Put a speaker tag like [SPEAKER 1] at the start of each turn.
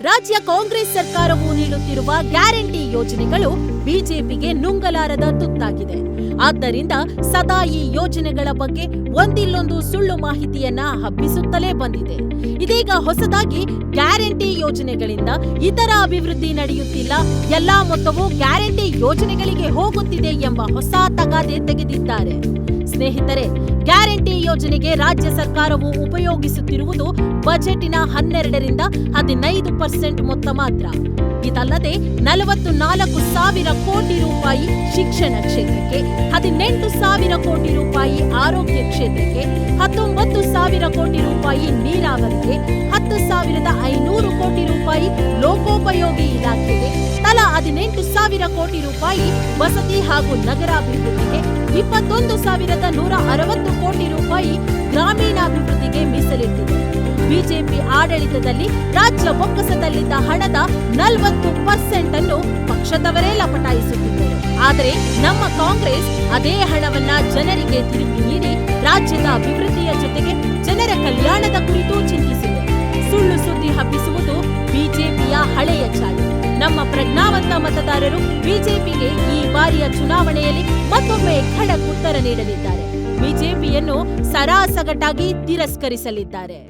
[SPEAKER 1] ರಾಜ್ಯ ಕಾಂಗ್ರೆಸ್ ಸರ್ಕಾರವು ನೀಡುತ್ತಿರುವ ಗ್ಯಾರಂಟಿ ಯೋಜನೆಗಳು ಬಿಜೆಪಿಗೆ ನುಂಗಲಾರದ ತುತ್ತಾಗಿದೆ. ಆದ್ದರಿಂದ ಸದಾ ಈ ಯೋಜನೆಗಳ ಬಗ್ಗೆ ಒಂದಿಲ್ಲೊಂದು ಸುಳ್ಳು ಮಾಹಿತಿಯನ್ನ ಹಬ್ಬಿಸುತ್ತಲೇ ಬಂದಿದೆ. ಇದೀಗ ಹೊಸದಾಗಿ ಗ್ಯಾರಂಟಿ ಯೋಜನೆಗಳಿಂದ ಇತರ ಅಭಿವೃದ್ಧಿ ನಡೆಯುತ್ತಿಲ್ಲ. ಎಲ್ಲಾ ಮೊತ್ತವು ಗ್ಯಾರಂಟಿ ಯೋಜನೆಗಳಿಗೆ ಹೋಗುತ್ತಿದೆ ಎಂಬ ಹೊಸ ತಗಾದೆ ತೆಗೆದಿದ್ದಾರೆ. ಸ್ನೇಹಿತರೆ, ಗ್ಯಾರಂಟಿ ಯೋಜನೆಗೆ ರಾಜ್ಯ ಸರ್ಕಾರವು ಉಪಯೋಗಿಸುತ್ತಿರುವುದು ಬಜೆಟಿನ ಹನ್ನೆರಡರಿಂದ ಹದಿನೈದು ಪರ್ಸೆಂಟ್ ಮೊತ್ತ ಮಾತ್ರ. ಇದಲ್ಲದೆ ನಲವತ್ತು ನಾಲ್ಕು ಸಾವಿರ ಕೋಟಿ ರೂಪಾಯಿ ಶಿಕ್ಷಣ ಕ್ಷೇತ್ರಕ್ಕೆ, ಹದಿನೆಂಟು ಸಾವಿರ ಕೋಟಿ ರೂಪಾಯಿ ಆರೋಗ್ಯ ಕ್ಷೇತ್ರಕ್ಕೆ, ಹತ್ತೊಂಬತ್ತು ಸಾವಿರ ಕೋಟಿ ರೂಪಾಯಿ ನೀರಾವರಿಗೆ, ಹತ್ತು ಸಾವಿರದ ಐನೂರು ಕೋಟಿ ರೂಪಾಯಿ ಲೋಕೋಪಯೋಗಿ ಇಲಾಖೆಗೆ, ತಲಾ ಹದಿನೆಂಟು ಸಾವಿರ ಕೋಟಿ ರೂಪಾಯಿ ವಸತಿ ಹಾಗೂ ನಗರಾಭಿವೃದ್ಧಿಗೆ, ಇಪ್ಪತ್ತೊಂದು ಸಾವಿರದ ನೂರ ಅರವತ್ತು ಕೋಟಿ ರೂಪಾಯಿ ಬಿಜೆಪಿ ಆಡಳಿತದಲ್ಲಿ ರಾಜ್ಯ ಬೊಕ್ಕಸದಲ್ಲಿದ್ದ ಹಣದ ನಲವತ್ತು ಪರ್ಸೆಂಟ್ ಅನ್ನು ಪಕ್ಷದವರೇ ಲಪಟಾಯಿಸುತ್ತಿದ್ದರು. ಆದರೆ ನಮ್ಮ ಕಾಂಗ್ರೆಸ್ ಅದೇ ಹಣವನ್ನ ಜನರಿಗೆ ತಿರುಗಿ ನೀಡಿ ರಾಜ್ಯದ ಅಭಿವೃದ್ಧಿಯ ಜೊತೆಗೆ ಜನರ ಕಲ್ಯಾಣದ ಕುರಿತು ಚಿಂತಿಸಿದೆ. ಸುಳ್ಳು ಸುದ್ದಿ ಹಬ್ಬಿಸುವುದು ಬಿಜೆಪಿಯ ಹಳೆಯ ಚಾಳಿ ನಮ್ಮ ಪ್ರಜ್ಞಾವಂತ ಮತದಾರರು ಬಿಜೆಪಿಗೆ ಈ ಬಾರಿಯ ಚುನಾವಣೆಯಲ್ಲಿ ಮತ್ತೊಮ್ಮೆ ಖಡಕ್ ಉತ್ತರ ನೀಡಲಿದ್ದಾರೆ. ಬಿಜೆಪಿಯನ್ನು ಸರಾಸಗಟಾಗಿ ತಿರಸ್ಕರಿಸಲಿದ್ದಾರೆ.